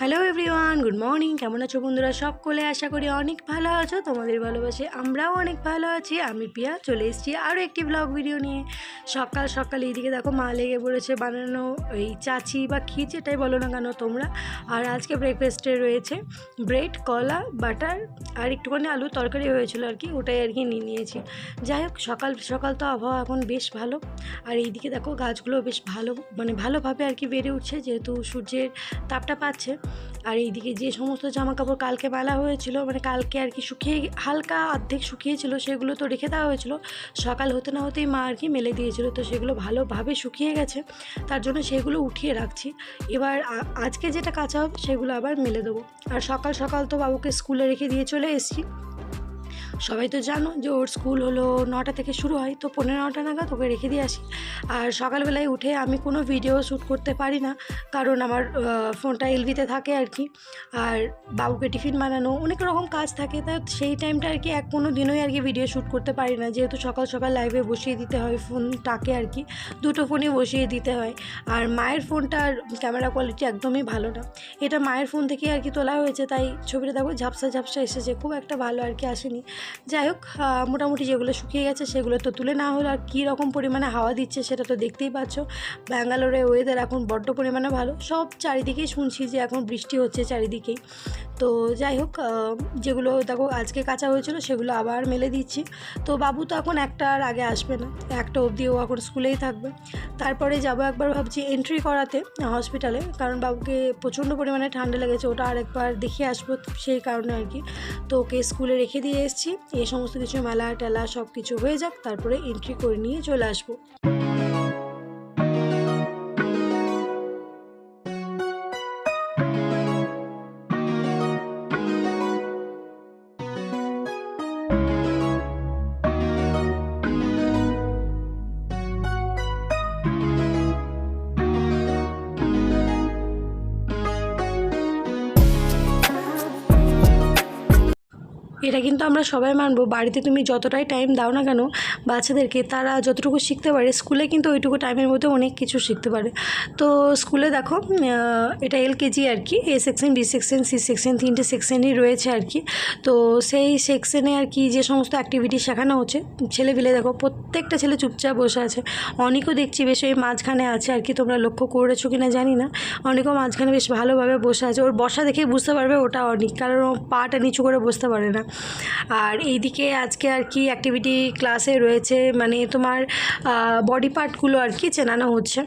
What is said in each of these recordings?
Hello everyone good morning কেমন আছো বন্ধুরা? সকলে আশা করি অনেক ভালো আছো। তোমাদের ভালোবাসে আমরাও অনেক ভালো আছি। আমি পিয়া চলে এসেছি আরও একটি ব্লগ ভিডিও নিয়ে। সকাল সকাল এইদিকে দেখো মা লেগে পড়েছে বানানো এই চাচি বা ক্ষীর এটাই বলো না কেন তোমরা। আর আজকে ব্রেকফাস্টে রয়েছে ব্রেড কলা বাটার আর একটুখানি আলু তরকারি হয়েছিল আর কি, ওটাই আর কি নিয়ে নিয়েছি। যাই হোক, সকাল সকাল তো আবহাওয়া এখন বেশ ভালো। আর এইদিকে দেখো গাছগুলো বেশ ভালো মানে ভালোভাবে আর কি বেড়ে উঠছে, যেহেতু সূর্যের তাপটা পাচ্ছে। আর এইদিকে যে সমস্ত জামা কাপড় কালকে মেলা হয়েছিল মানে কালকে আর কি শুকিয়ে, হালকা অর্ধেক শুকিয়েছিল, সেগুলো তো রেখে দেওয়া হয়েছিল। সকাল হতে না হতেই মা আর কি মেলে দিয়েছিল, তো সেগুলো ভালোভাবে শুকিয়ে গেছে। তার জন্য সেগুলো উঠিয়ে রাখছি। এবার আজকে যেটা কাঁচা হবে, সেগুলো আবার মেলে দেবো। আর সকাল সকাল তো বাবুকে স্কুলে রেখে দিয়ে চলে এসেছি। সবাই তো জানো যে ওর স্কুল হলো নটা থেকে শুরু হয়, তো পনেরো নটা নাগাদ ওকে রেখে দিয়ে আসি। আর সকালবেলায় উঠে আমি কোনো ভিডিও শ্যুট করতে পারি না, কারণ আমার ফোনটা এলভিতে থাকে আর কি। আর বাবুকে টিফিন বানানো, অনেক রকম কাজ থাকে, তা সেই টাইমটা আর কি এক কোনো দিনই আর কি ভিডিও শ্যুট করতে পারি না। যেহেতু সকাল সকাল লাইভে বসিয়ে দিতে হয় ফোনটাকে আর কি, দুটো ফোনই বসিয়ে দিতে হয়। আর মায়ের ফোনটার ক্যামেরা কোয়ালিটি একদমই ভালো না। এটা মায়ের ফোন থেকে আর কি তোলা হয়েছে, তাই ছবিটা দেখো ঝাপসা ঝাপসা এসেছে, খুব একটা ভালো আর কি আসেনি। যাই হোক মোটামুটি যেগুলো শুকিয়ে গেছে সেগুলো তো তুলে না হলো। আর কী রকম পরিমাণে হাওয়া দিচ্ছে সেটা তো দেখতেই পাচ্ছ। ব্যাঙ্গালোরের ওয়েদার এখন বড্ড পরিমাণে ভালো। সব চারিদিকেই শুনছি যে এখন বৃষ্টি হচ্ছে চারিদিকেই। তো যাই হোক যেগুলো দেখো আজকে কাঁচা হয়েছিল সেগুলো আবার মেলে দিচ্ছি। তো বাবু তো এখন একটার আগে আসবে না, একটা অবধি ও এখন স্কুলেই থাকবে। তারপরে যাব একবার ভাবছি এন্ট্রি করাতে হসপিটালে কারণ বাবুকে প্রচণ্ড পরিমাণে ঠান্ডা লেগেছে, ওটা আরেকবার দেখিয়ে আসব সেই কারণে আর কি। তো ওকে স্কুলে রেখে দিয়ে এসেছি, এই সমস্ত কিছু মেলা টেলা সব কিছু হয়ে যাক, তারপরে এন্ট্রি করে নিয়ে চলে আসব। এটা কিন্তু আমরা সবাই মানবো। বাড়িতে তুমি যতটাই টাইম দাও না কেন, বাচ্চাদেরকে তারা যতটুকু শিখতে পারে, স্কুলে কিন্তু ওইটুকু টাইমের মধ্যে অনেক কিছু শিখতে পারে। তো স্কুলে দেখো এটা এলকেজি আর কি A section B section C section তিনটে সেকশনই রয়েছে আর কি। তো সেই সেকশনে আর কি যে সমস্ত অ্যাক্টিভিটি শেখানো হচ্ছে, ছেলেপিলে দেখো, প্রত্যেকটা ছেলে চুপচাপ বসে আছে। অনেকও দেখছি বেশ ওই মাঝখানে আছে আর কি, তোমরা লক্ষ্য করেছ কি না জানি না। অনেকও মাঝখানে বেশ ভালোভাবে বসে আছে। ওর বসা দেখেই বুঝতে পারবে ওটা অনেক, কারণ ও পাটা নিচু করে বসতে পারে না। আর এইদিকে আজকে আর কি অ্যাক্টিভিটি ক্লাসে রয়েছে মানে তোমার বডি পার্টগুলো আর কি চেনানো হচ্ছে।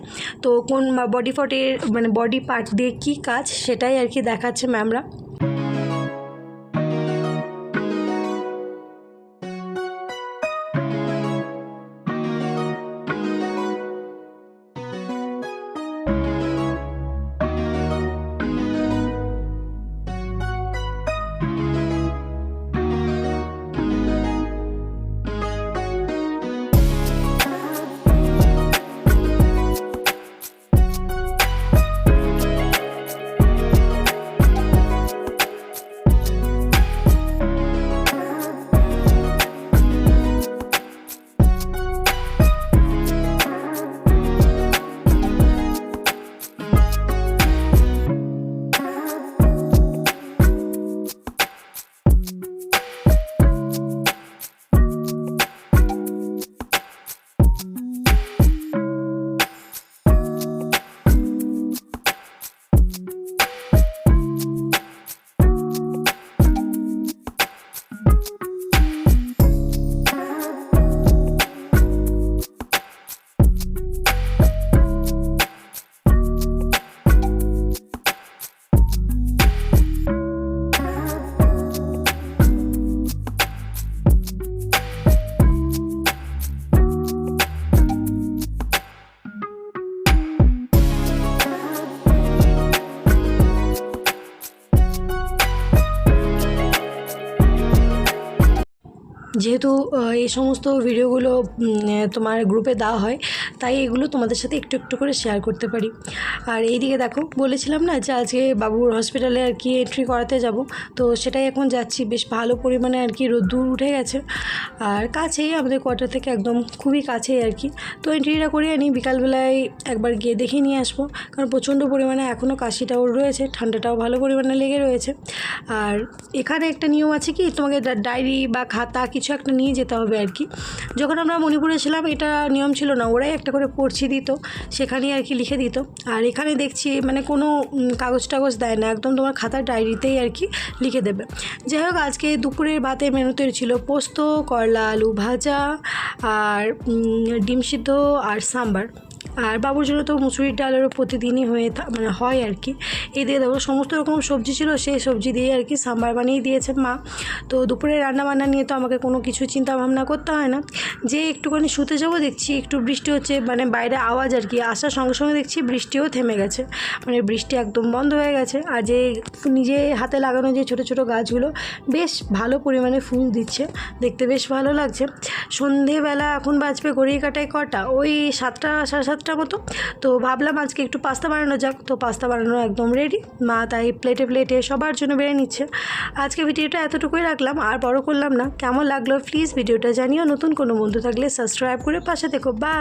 তো কোন বডি পার্টের মানে বডি পার্ট দিয়ে কী কাজ সেটাই আর কি দেখাচ্ছে ম্যামরা যেহেতু এই সমস্ত ভিডিওগুলো তোমার গ্রুপে দেওয়া হয়, তাই এগুলো তোমাদের সাথে একটু একটু করে শেয়ার করতে পারি। আর এই দিকে দেখো, বলেছিলাম না যে আজকে বাবুর হসপিটালে আর কি এন্ট্রি করাতে যাব, তো সেটাই এখন যাচ্ছি। বেশ ভালো পরিমাণে আর কি রোদ্দুর উঠে গেছে। আর কাছেই, আমাদের কোয়ার্টার থেকে একদম খুবই কাছেই আর কি। তো এন্ট্রিটা করে আনি, বিকালবেলায় একবার গিয়ে দেখে নিয়ে আসব। কারণ প্রচণ্ড পরিমাণে এখনও কাশিটাও রয়েছে, ঠান্ডাটাও ভালো পরিমাণে লেগে রয়েছে। আর এখানে একটা নিয়ম আছে কি, তোমাকে ডায়েরি বা খাতা কিছু একটা নিয়ে যেতে হবে আর কি। যখন আমরা মণিপুরে ছিলাম, এটা নিয়ম ছিল না। ওরাই একটা করে পড়ছি দিত সেখানেই আর কি লিখে দিত। আর এখানে দেখছি মানে কোনো কাগজ টাগজ দেয় না। একদম তোমার খাতার ডায়েরিতেই আর কি লিখে দেবে। যাই হোক, আজকে দুপুরের ভাতে মেনুতে ছিল পোস্ত, করলা, আলু ভাজা, আর ডিম সিদ্ধ আর সাম্বার। আর বাবুর জন্য তো মুসুরির ডালেরও প্রতিদিনই হয়ে মানে হয় আর কি। এই দিয়ে দেখো সমস্ত রকম সবজি ছিল, সেই সবজি দিয়ে আর কি সাম্বার বানিয়ে দিয়েছে মা। তো দুপুরে রান্না বান্না নিয়ে তো আমাকে কোনো কিছু চিন্তা ভাবনা করতে হয় না। যে একটুখানি শুতে যাব দেখছি একটু বৃষ্টি হচ্ছে মানে বাইরে আওয়াজ আর কি, আসার সঙ্গে সঙ্গে দেখছি বৃষ্টিও থেমে গেছে। মানে বৃষ্টি একদম বন্ধ হয়ে গেছে। আর যে নিজে হাতে লাগানো যে ছোটো ছোটো গাছগুলো, বেশ ভালো পরিমাণে ফুল দিচ্ছে। দেখতে বেশ ভালো লাগছে। সন্ধেবেলা এখন বাজবে ঘড়ি কাটায় কটা? ওই সাতটা সাড়ে সাতটা মতো। তো ভাবলাম আজকে একটু পাস্তা বানানো যাক। তো পাস্তা বানানো একদম রেডি মা তাই প্লেটে প্লেটে সবার জন্য বেড়ে নিচ্ছে। আজকে ভিডিওটা এতটুকুই রাখলাম। আর বড় করলাম না। কেমন লাগল? প্লিজ ভিডিওটা জানিও। নতুন কোনো বন্ধু থাকলে সাবস্ক্রাইব করে পাশে দেখো বা